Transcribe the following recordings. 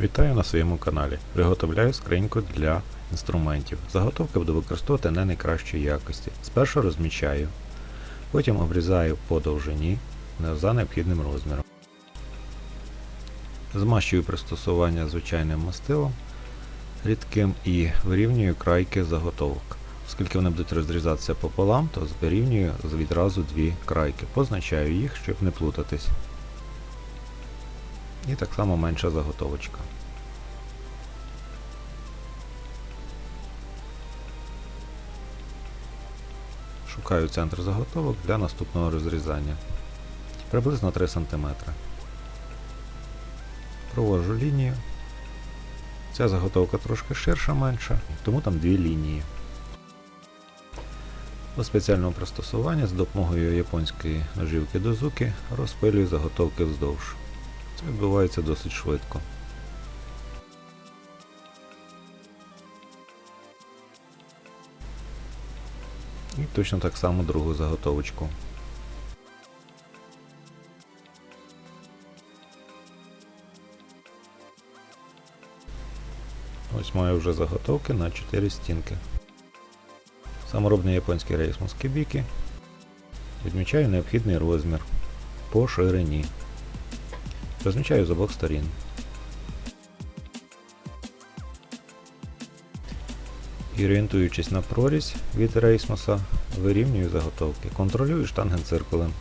Вітаю на своєму каналі. Приготовляю скриньку для інструментів. Заготовки буду використовувати не найкращої якості. Спершу розмічаю, потім обрізаю по довжині за необхідним розміром. Змащую пристосування звичайним мастилом рідким і вирівнюю крайки заготовок. Оскільки вони будуть розрізатися пополам, то вирівнюю відразу дві крайки. Позначаю їх, щоб не плутатись. І так само менша заготовочка. Шукаю центр заготовок для наступного розрізання. Приблизно 3 см. Провожу лінію. Ця заготовка трошки ширша, менша, тому там дві лінії. До спеціального пристосування з допомогою японської ножівки дозуки розпилюю заготовки вздовж. Це відбувається досить швидко. І точно так само другу заготовочку. Ось маю вже заготовки на 4 стінки. Саморобний японський рейс Москібіки. Відмічаю необхідний розмір по ширині. Розмічаю з обох сторін. І орієнтуючись на прорізь від рейсмоса, вирівнюю заготовки. Контролюю штангенциркулем.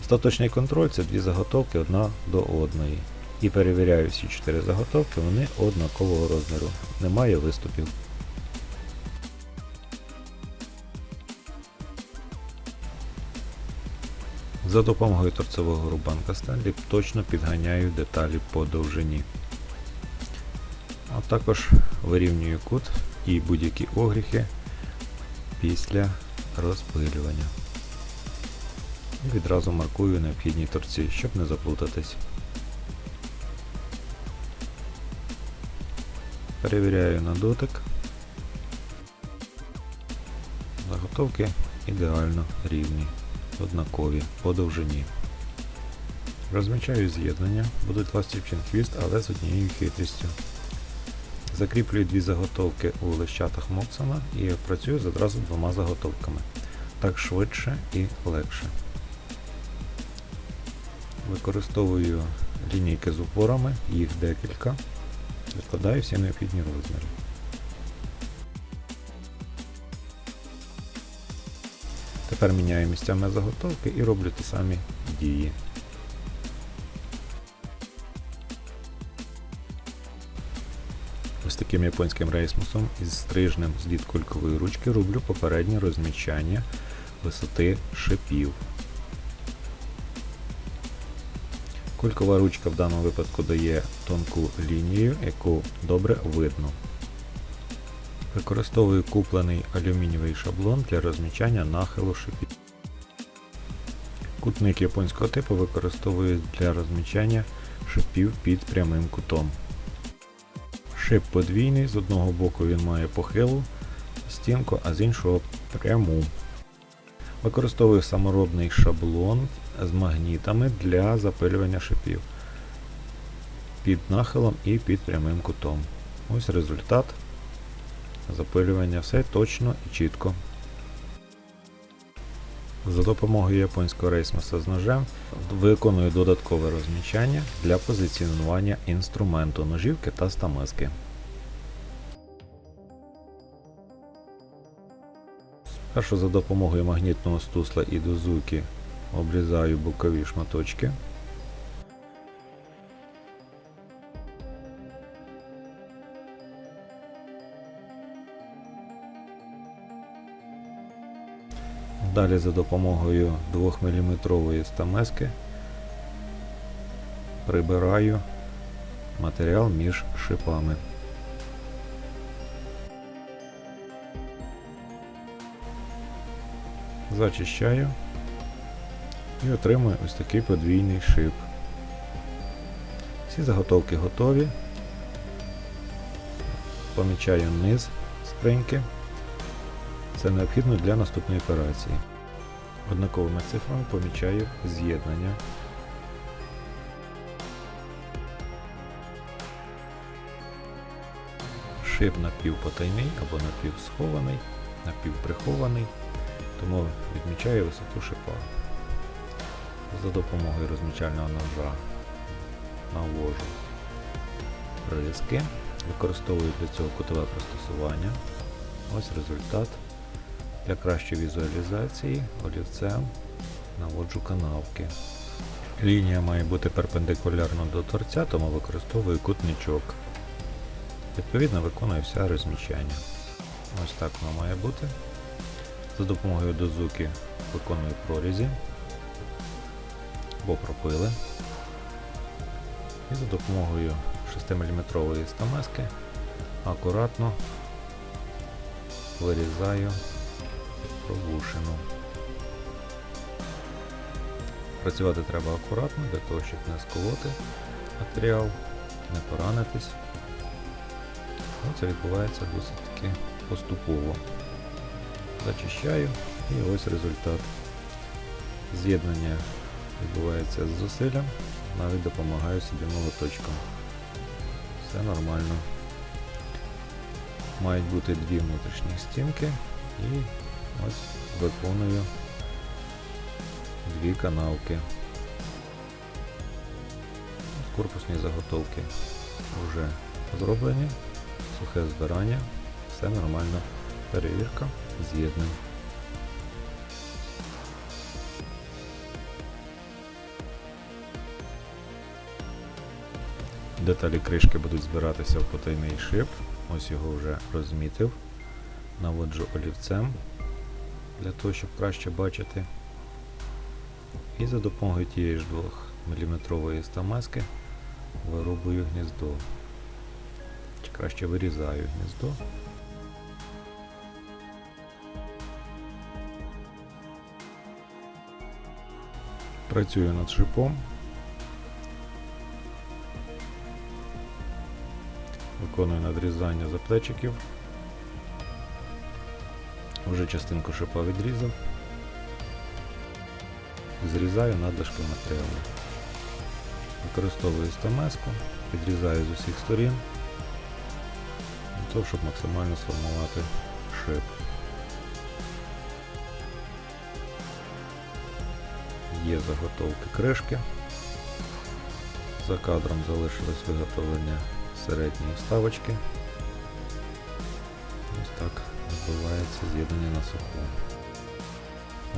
Остаточний контроль це дві заготовки одна до одної. І перевіряю всі чотири заготовки, вони однакового розміру. Немає виступів. За допомогою торцевого рубанка Стенлі точно підганяю деталі по довжині. А також вирівнюю кут і будь-які огріхи після розпилювання. І відразу маркую необхідні торці, щоб не заплутатись. Перевіряю на дотик. Заготовки ідеально рівні, однакові по довжині. Розмічаю з'єднання, будуть ластівчин хвіст, але з однією хитрістю. Закріплюю дві заготовки у лищатах Моксана і працюю з одразу двома заготовками. Так швидше і легше. Використовую лінійки з упорами, їх декілька. Викладаю всі необхідні розміри. Тепер міняю місцями заготовки і роблю ті самі дії. Ось таким японським рейсмусом із стрижнем зліт кулькової ручки роблю попереднє розмічання висоти шипів. Кулькова ручка в даному випадку дає тонку лінію, яку добре видно. Використовую куплений алюмінієвий шаблон для розмічання нахилу шипів. Кутник японського типу використовую для розмічання шипів під прямим кутом. Шип подвійний, з одного боку він має похилу стінку, а з іншого пряму. Використовую саморобний шаблон з магнітами для запилювання шипів під нахилом і під прямим кутом. Ось результат запилювання. Все точно і чітко. За допомогою японського рейсмеса з ножем виконую додаткове розмічання для позиціонування інструменту ножівки та стамески. Спершу за допомогою магнітного стусла і дозуки обрізаю бокові шматочки. Далі за допомогою 2-мм стамески прибираю матеріал між шипами. Зачищаю і отримую ось такий подвійний шип. Всі заготовки готові. Помічаю низ скриньки. Це необхідно для наступної операції. Однаковими цифрами помічаю з'єднання. Шип напівпотайний або напівсхований, напівприхований, тому відмічаю висоту шипа. За допомогою розмічального ножа навожу риски, використовую для цього кутове пристосування. Ось результат. Для кращої візуалізації олівцем наводжу канавки. Лінія має бути перпендикулярна до торця, тому використовую кутничок. Відповідно виконую все розміщання. Ось так воно має бути. За допомогою дозуки виконую прорізі або пропили. І за допомогою 6-мм стамески акуратно вирізаю пробушину. Працювати треба акуратно для того, щоб не сколоти матеріал, не поранитись. Ну, Це відбувається досить таки поступово. Зачищаю і ось результат. З'єднання відбувається з зусиллям, навіть допомагаю собі молоточком. Все нормально. Мають бути дві внутрішні стінки і ось виконую дві канавки. Корпусні заготовки вже зроблені, сухе збирання, все нормально. Перевірка з'єднань. Деталі кришки будуть збиратися в потайний шип. Ось його вже розмітив. Наводжу олівцем для того, щоб краще бачити. І за допомогою тієї ж 2 мм стамески вирубую гніздо. Чи краще вирізаю гніздо. Працюю над шипом. Виконую надрізання заплечиків. Вже частинку шипа відрізав. Зрізаю надлишки матеріалу. Використовую стамеску, підрізаю з усіх сторін, для того, щоб максимально сформувати шип. Є заготовки кришки. За кадром залишилось виготовлення середньої вставочки. Ось так відбувається з'єднання на суху.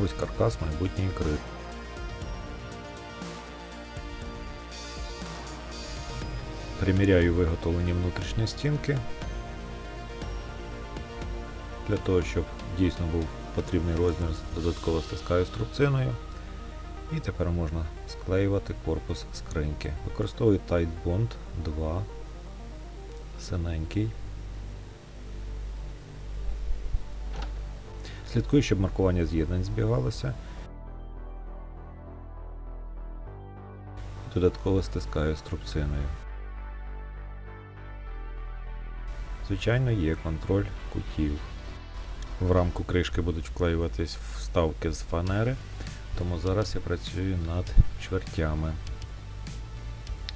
Ось каркас майбутньої кришки. Приміряю виготовлені внутрішні стінки. Для того, щоб дійсно був потрібний розмір, додатково стискаю струбциною. І тепер можна склеювати корпус скриньки. Використовую Tight Bond 2 синенький. Слідкую, щоб маркування з'єднань збігалося. Додатково стискаю струбциною. Звичайно, є контроль кутів. В рамку кришки будуть вклеюватись вставки з фанери, тому зараз я працюю над чвертями.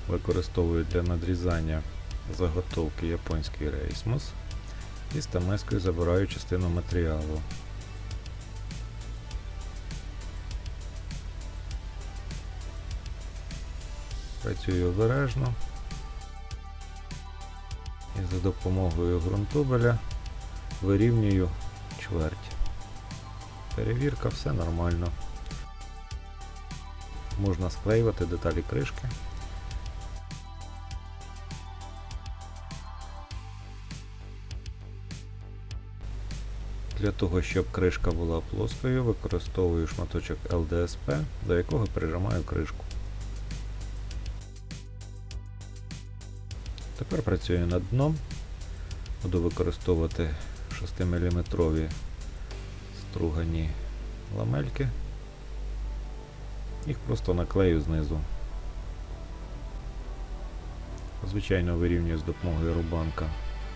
Використовую для надрізання заготовки японський рейсмус і стамескою забираю частину матеріалу. Працюю обережно і за допомогою ґрунтубеля вирівнюю чверть. Перевірка, все нормально. Можна склеювати деталі кришки. Для того, щоб кришка була плоскою, використовую шматочок ЛДСП, до якого прижимаю кришку. Тепер працюю над дном. Буду використовувати 6-мм стругані ламельки. Їх просто наклею знизу. Звичайно, вирівнюю з допомогою рубанка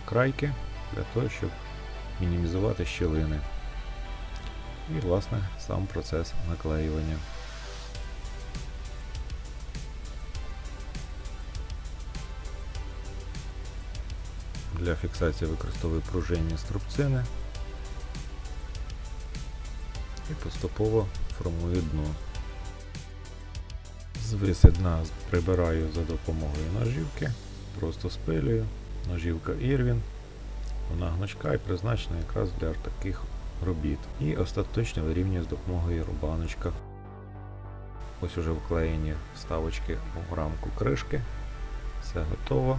крайки для того, щоб мінімізувати щілини. І, власне, сам процес наклеювання. Для фіксації використовую пружинні струбцини і поступово формую дно. Звиси дна прибираю за допомогою ножівки, просто спилюю. Ножівка Irwin. Вона гнучка і призначена якраз для таких робіт. І остаточно вирівнюю з допомогою рубаночка. Ось уже вклеєні вставочки у рамку кришки. Все готово.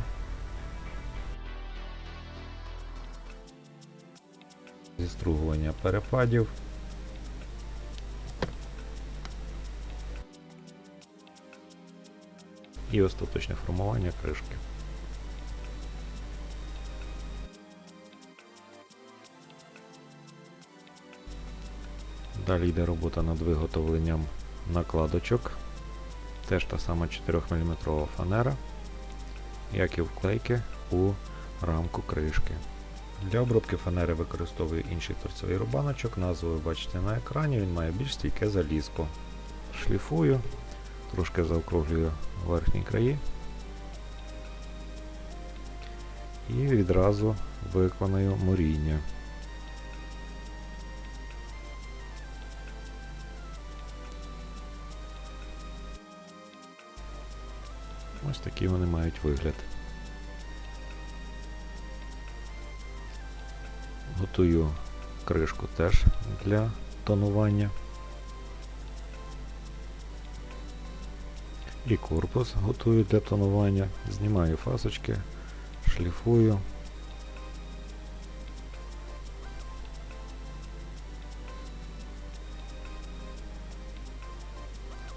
Зістругування перепадів. І остаточне формування кришки. Далі йде робота над виготовленням накладочок. Теж та сама 4 мм фанера, як і вклейки у рамку кришки. Для обробки фанери використовую інший торцевий рубаночок, назву ви бачите на екрані, він має більш стійке залізко. Шліфую, трошки заокруглюю верхні краї і відразу виконую моріння. Ось такий вони мають вигляд. Готую кришку теж для тонування. І корпус готую для тонування. Знімаю фасочки, шліфую.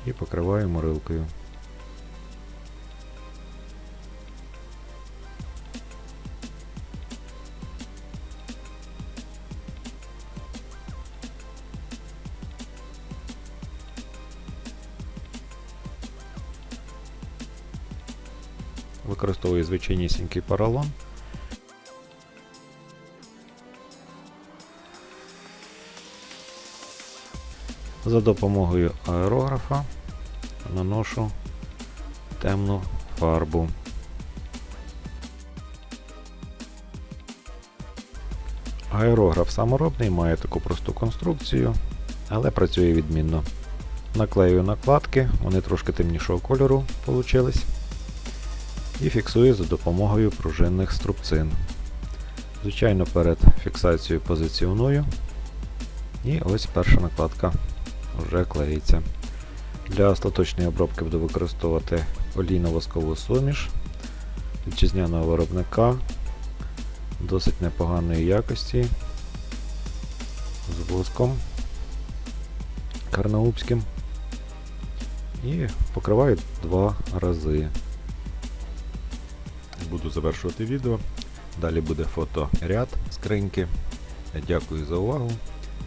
І покриваю морилкою. Використовую звичайнісінький поролон. За допомогою аерографа наношу темну фарбу. Аерограф саморобний, має таку просту конструкцію, але працює відмінно. Наклею накладки, вони трошки темнішого кольору получились і фіксую за допомогою пружинних струбцин. Звичайно, перед фіксацією позиціоную. І ось перша накладка вже клеїться. Для остаточної обробки буду використовувати олійно-воскову суміш вітчизняного виробника досить непоганої якості з воском карнаубським і покриваю два рази буду завершувати відео. Далі буде фоторяд скриньки. Дякую за увагу.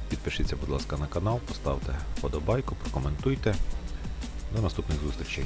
Підпишіться, будь ласка, на канал, поставте вподобайку, прокоментуйте. До наступних зустрічей.